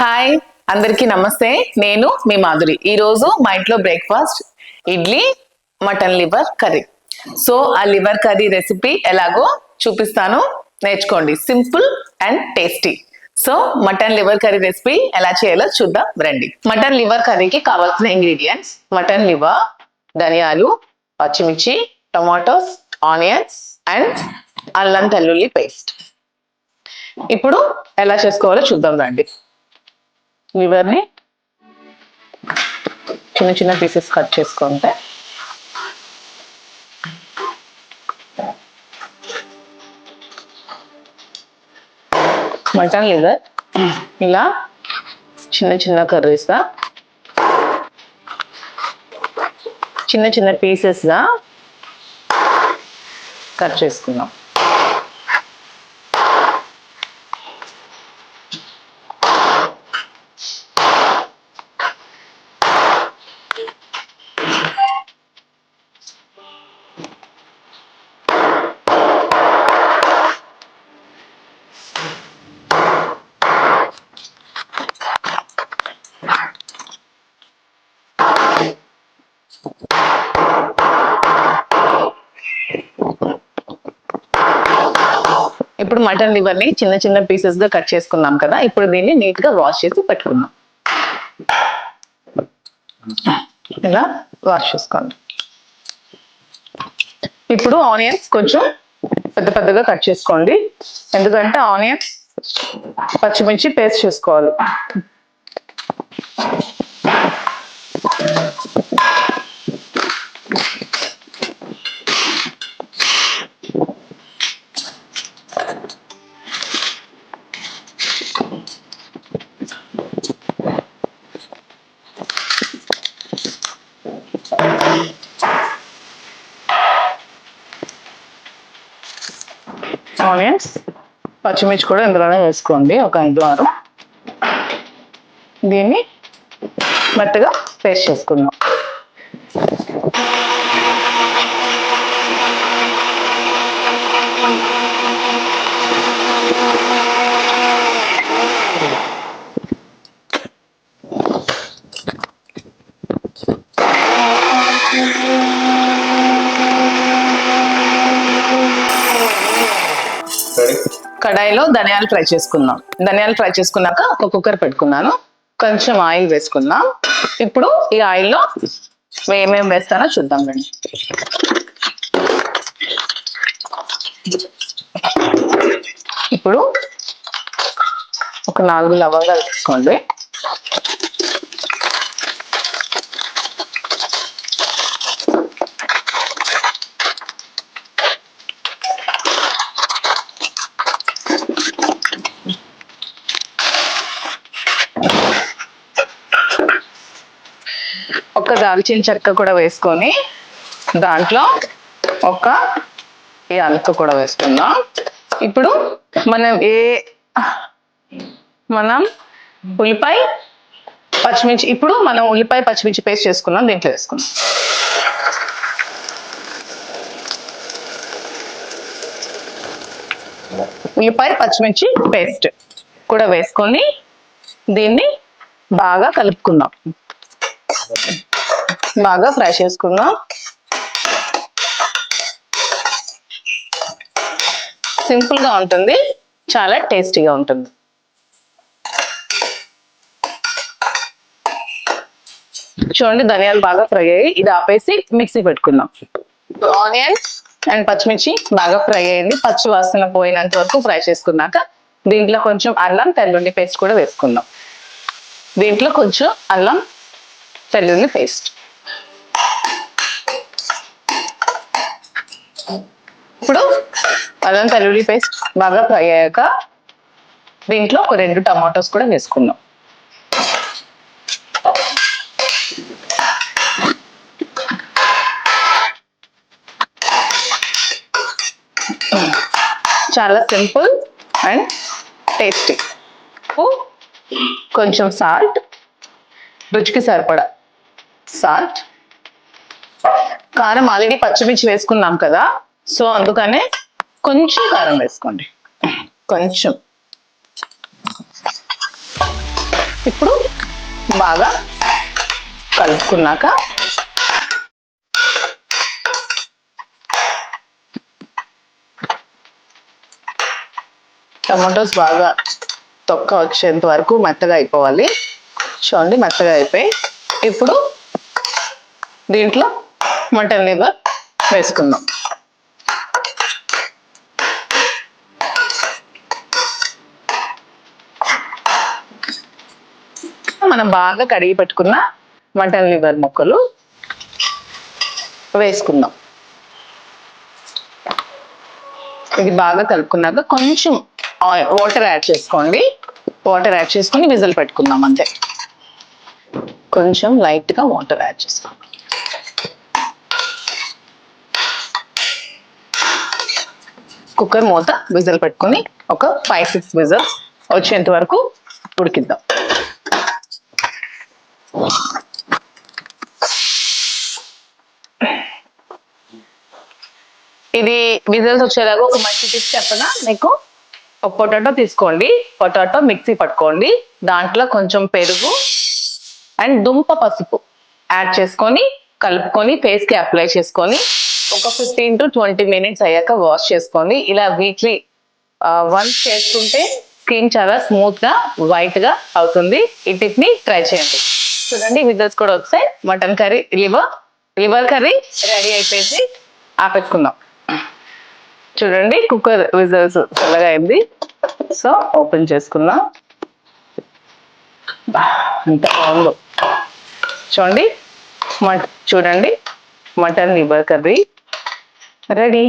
Hi అందరికీ నమస్తే. నేను మీ మాధురి. ఈ రోజు మా ఇంట్లో breakfast idli mutton liver curry. So ఆ లివర్ కర్రీ రెసిపీ ఎలాగో చూపిస్తాను. నేర్చుకోండి. Simple and tasty so mutton liver curry recipe ఎలా చేయాలో చూద్దాం. రండి. మటన్ లివర్ కర్రీకి కావాల్సిన ఇంగ్రీడియంట్స్ మటన్ లివర్ ధనియాలు పచ్చిమిర్చి టొమాటోస్ ఆనియన్స్ అండ్ అల్లం తెల్లుల్లి పేస్ట్ ఇప్పుడు ఎలా చేసుకోవాలో చూద్దాం రండి. లివర్ని చిన్న చిన్న పీసెస్ కట్ చేసుకుంటే. మటన్ లివర్ ఇలా చిన్న చిన్న కర్రీస్గా చిన్న చిన్న పీసెస్గా కట్ చేసుకుందాం. ఇప్పుడు మటన్ లివర్ని చిన్న చిన్న పీసెస్గా కట్ చేసుకున్నాం కదా ఇప్పుడు దీన్ని నీట్గా వాష్ చేసి పెట్టుకుందాం. ఇలా వాష్ చేసుకోండి. ఇప్పుడు ఆనియన్స్ కొంచెం పెద్ద పెద్దగా కట్ చేసుకోండి. ఎందుకంటే ఆనియన్స్ పచ్చిమిర్చి పేస్ట్ చేసుకోవాలి. ఆనియన్స్ పచ్చిమిర్చి కూడా ఇందులోనే వేసుకోండి ఒక ఐదు ఆరు. దీన్ని మెత్తగా పేస్ట్ చేసుకుందాం. కడాయిలో ధనియాలు ఫ్రై చేసుకుందాం. ధనియాలు ఫ్రై చేసుకున్నాక ఒక కుక్కర్ పెట్టుకున్నాను. కొంచెం ఆయిల్ వేసుకుందాం. ఇప్పుడు ఈ ఆయిల్లో ఏమేమి వేస్తానో చూద్దాం రండి. ఇప్పుడు ఒక నాలుగు లవంగాలు తీసుకోండి. ఒక దాల్చిన చెక్క కూడా వేసుకొని దాంట్లో ఒక యాలక్క కూడా వేసుకుందాం. ఇప్పుడు మనం ఏ మనం ఉల్లిపాయ పచ్చిమిర్చి ఇప్పుడు మనం ఉల్లిపాయ పచ్చిమిర్చి పేస్ట్ చేసుకున్నాం దీంట్లో వేసుకుందాం. ఉల్లిపాయ పచ్చిమిర్చి పేస్ట్ కూడా వేసుకొని దీన్ని బాగా కలుపుకుందాం. బాగా ఫ్రై చేసుకుందాం. సింపుల్గా ఉంటుంది చాలా టేస్టీగా ఉంటుంది. చూడండి ధనియాలు బాగా ఫ్రై అయ్యి ఇది ఆపేసి మిక్సీ పెట్టుకుందాం. ఆనియన్ అండ్ పచ్చిమిర్చి బాగా ఫ్రై అయ్యింది పచ్చి వాసన పోయినంత వరకు ఫ్రై చేసుకున్నాక దీంట్లో కొంచెం అల్లం తెల్లుల్లి పేస్ట్ కూడా వేసుకుందాం. దీంట్లో కొంచెం అల్లం తెల్లుల్లి పేస్ట్. ఇప్పుడు అల్లం తెల్లుల్లి పేస్ట్ బాగా ఫ్రై అయ్యాక దీంట్లో ఒక రెండు టమాటోస్ కూడా వేసుకుందాం. చాలా సింపుల్ అండ్ టేస్టీ కొంచెం సాల్ట్ రుచికి సరిపడా సాల్ట్ కారం ఆల్రెడీ పచ్చిమిర్చి వేసుకున్నాం కదా సో అందుకనే కొంచెం కారం వేసుకోండి. కొంచెం. ఇప్పుడు బాగా కలుపుకున్నాక టమాటోస్ బాగా తొక్క వచ్చేంత వరకు మెత్తగా అయిపోవాలి. చూడండి మెత్తగా అయిపోయి ఇప్పుడు దీంట్లో మటన్ లివర్ వేసుకుందాం. మనం బాగా కడిగి పెట్టుకున్న మటన్ లివర్ ముక్కలు వేసుకుందాం. ఇది బాగా కలుపుకున్నాక కొంచెం వాటర్ యాడ్ చేసుకోండి. వాటర్ యాడ్ చేసుకొని విజిల్ పెట్టుకుందాం అంతే. కొంచెం లైట్గా వాటర్ యాడ్ చేసుకోండి. కుక్కర్ మూత విజిల్ పెట్టుకొని ఒక ఫైవ్ సిక్స్ విజిల్స్ వచ్చేంత వరకు ఉడికిద్దాం. ఇది విజిల్స్ వచ్చేలాగా ఒక మంచి టిప్ చెప్పగా మీకు ఒక పొటాటో తీసుకోండి. పొటాటో మిక్సీ పట్టుకోండి. దాంట్లో కొంచెం పెరుగు అండ్ దుంప పసుపు యాడ్ చేసుకొని కలుపుకొని ఫేస్కి కి అప్లై చేసుకొని ఒక ఫిఫ్టీన్ టు ట్వంటీ మినిట్స్ అయ్యాక వాష్ చేసుకోండి. ఇలా వీక్లీ వన్స్ చేసుకుంటే స్కిన్ చాలా స్మూత్గా వైట్గా అవుతుంది. ఈ ట్రై చేయండి. చూడండి విజల్స్ కూడా వస్తాయి mutton curry liver liver curry ready అయిపోయింది. ఆపెట్టుకుందాం చూడండి కుక్కర్ విజల్స్ చల్లగా అయింది. సో ఓపెన్ చేసుకుందాం ఎంత బాగుందో. చూడండి మట్ చూడండి మటన్ లివర్ కర్రీ. రెడీ